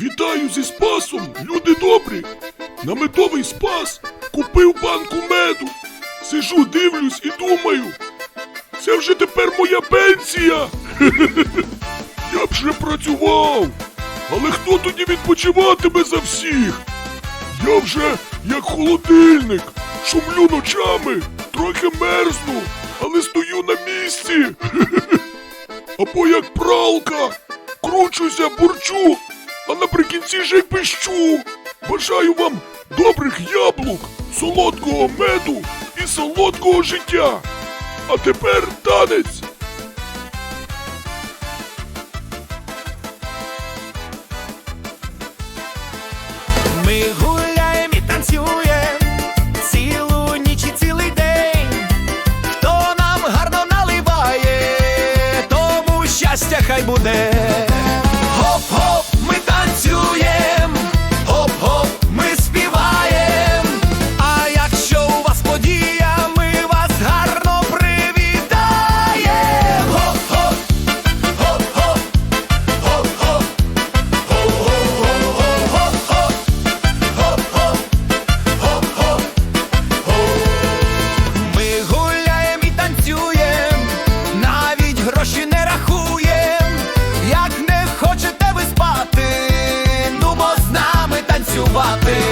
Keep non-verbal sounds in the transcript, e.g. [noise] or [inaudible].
Вітаю зі спасом, люди добрі! На медовий спас купив банку меду. Сижу, дивлюсь і думаю. Це вже тепер моя пенсія. [laughs] Я б вже працював. Але хто тоді відпочиватиме за всіх? Я вже як холодильник, шумлю ночами, трохи мерзну, але стою на місці. [laughs] Або як пралка, кручуся, бурчу, а наприкінці ж й пищу. Бажаю вам добрих яблук, солодкого меду і солодкого життя. А тепер танець. Ми гуляємо і танцюємо цілу ніч і цілий день. Хто нам гарно наливає, тому щастя хай буде. Як не